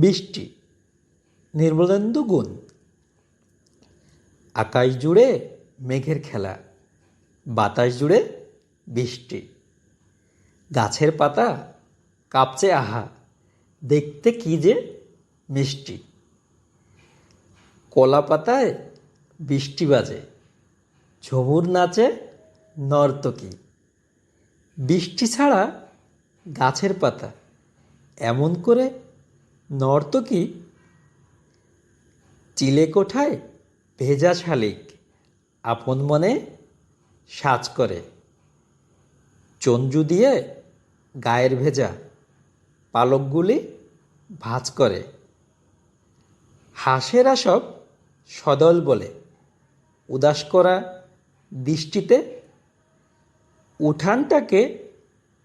বৃষ্টি নির্মলেন্দু গুণ, আকাশ জুড়ে মেঘের খেলা, বাতাস জুড়ে বৃষ্টি, গাছের পাতা কাঁপছে আহা, দেখতে কি যে মিষ্টি। কলা পাতায় বৃষ্টি বাজে, ঝুমুর নাচে নর্তকী। বৃষ্টি ছাড়া গাছের পাতা এমন করে নর্তকী চিলে কোঠায় ভেজা শালিক, আপন মনে সাজ করে। চঞ্জু দিয়ে গায়ের ভেজা পালকগুলি ভাঁজ করে। হাঁসেরা সব সদল বলে, উদাস করা দৃষ্টিতে উঠানটাকে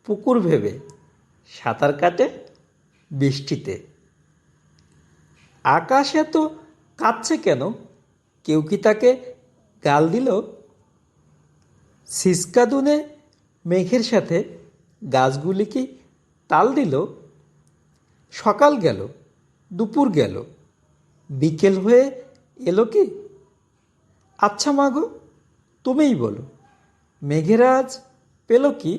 পুকুর ভেবে, সাঁতার কাটে বৃষ্টিতে। আকাশ এত কাঁদছে কেন? কেউ কি তাকে গাল দিল? সিসকাদুনে মেঘের সাথে গাছগুলি কি তাল দিল? সকাল গেল, দুপুর গেল, বিকেল হয়ে এলো কি? আচ্ছা মাগো তুমিই বলো মেঘেরাজ পেল কি?